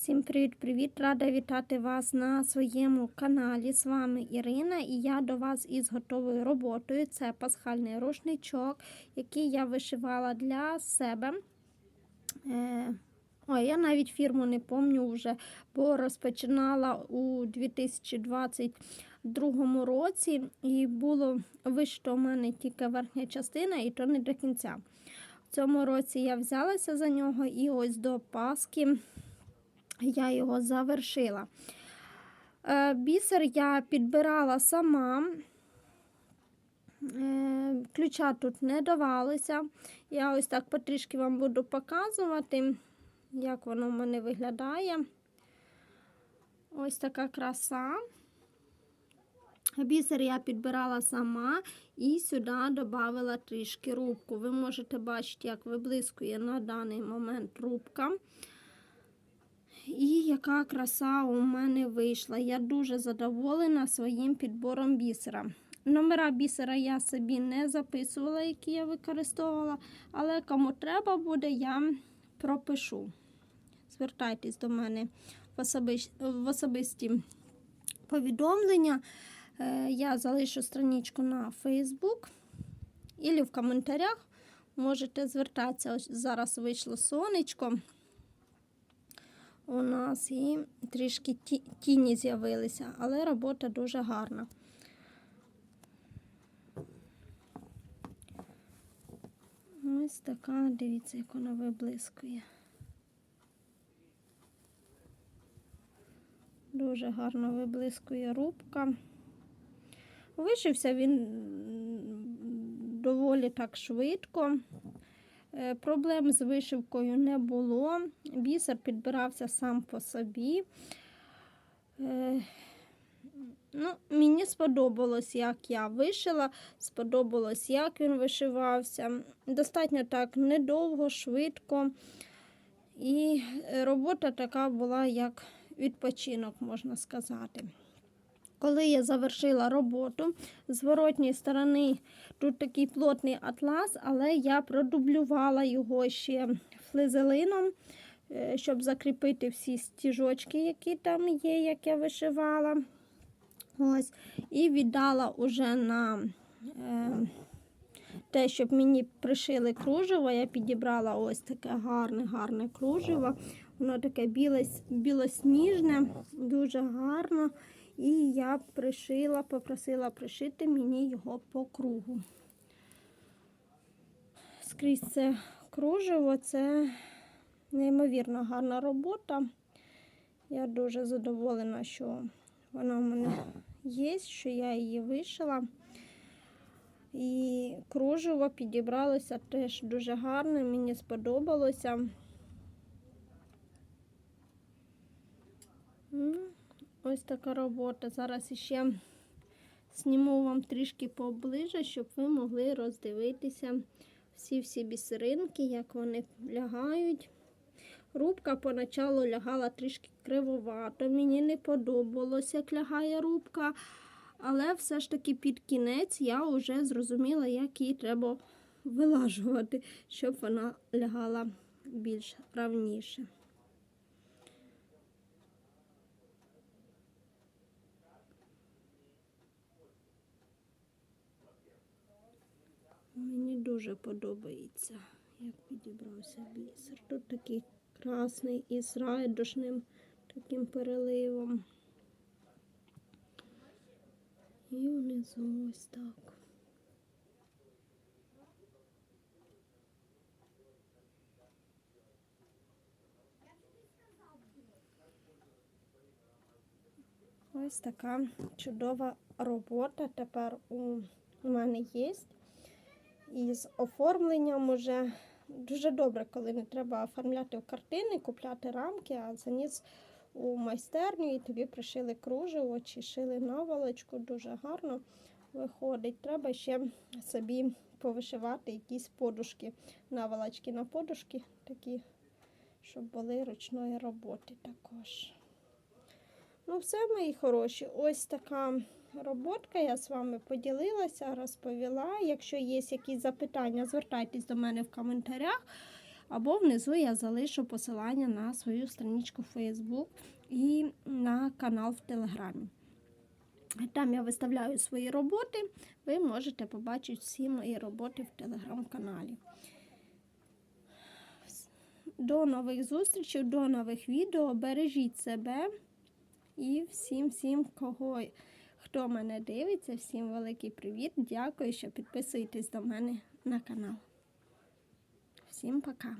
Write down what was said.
Всім привіт-привіт! Рада вітати вас на своєму каналі. З вами Ірина і я до вас із готовою роботою. Це пасхальний рушничок, який я вишивала для себе. Е, Ой, я навіть фірму не пам'ятаю вже, бо розпочинала у 2022 році, і було вишито у мене тільки верхня частина, і то не до кінця. В цьому році я взялася за нього і ось до Пасхи я його завершила. Е, Бісер я підбирала сама. Е, Ключа тут не давалося. Я ось так потрішки вам буду показувати, як воно в мене виглядає. Ось така краса. Бісер я підбирала сама і сюди додала трішки рубку. Ви можете бачити, як виблискує на даний момент рубка. І яка краса у мене вийшла. Я дуже задоволена своїм підбором бісера. Номера бісера я собі не записувала, які я використовувала, але кому треба буде, я пропишу. Звертайтесь до мене в, особи... в особисті повідомлення. Е, Я залишу страничку на Facebook і в коментарях можете звертатися. Ось зараз вийшло сонечко у нас і трішки тіні з'явилися, але робота дуже гарна. Ось така, дивіться, як вона виблискує. Дуже гарно виблискує рубка. Вишився він доволі так швидко. Е, проблем з вишивкою не було. Бісер підбирався сам по собі. Е, ну, Мені сподобалось, як я вишила, сподобалось, як він вишивався. Достатньо так недовго, швидко. І робота така була, як відпочинок, можна сказати. Коли я завершила роботу, з зворотньої сторони тут такий плотний атлас, але я продублювала його ще флизелином, е, щоб закріпити всі стіжочки, які там є, як я вишивала. Ось. І віддала уже на е, те, щоб мені пришили кружево. Я підібрала ось таке гарне, гарне кружево. Воно таке білосніжне, дуже гарно. І я пришила, попросила пришити мені його по кругу. Скрізь це кружево, це неймовірно гарна робота. Я дуже задоволена, що вона в мене є, що я її вишила. І кружево підібралося теж дуже гарно, мені сподобалося. Ось така робота. Зараз ще зніму вам трішки поближе, щоб ви могли роздивитися всі-всі бісеринки, як вони лягають. Рубка поначалу лягала трішки кривовато. Мені не подобалося, як лягає рубка. Але все ж таки під кінець я вже зрозуміла, як її треба вилажувати, щоб вона лягала більш равніше. Мені дуже подобається, як підібрався бісер. Тут такий красний із райдушним таким переливом. І внизу ось так. Ось така чудова робота тепер у мене є із оформленням уже дуже добре, коли не треба оформляти в картини, купляти рамки, а заніс у майстерню і тобі пришили кружево чи шили наволочку, дуже гарно виходить. Треба ще собі повишивати якісь подушки, наволочки на подушки, такі, щоб були ручної роботи також. Ну, все, мої хороші, ось така роботка. Я з вами поділилася, розповіла. Якщо є якісь запитання, звертайтесь до мене в коментарях. Або внизу я залишу посилання на свою страничку в Facebook і на канал в Телеграмі. Там я виставляю свої роботи. Ви можете побачити всі мої роботи в телеграм-каналі. До нових зустрічей, до нових відео. Бережіть себе і всім, всім, кого, хто мене дивиться, всім великий привіт. Дякую, що підписуєтесь до мене на канал. Всім пока!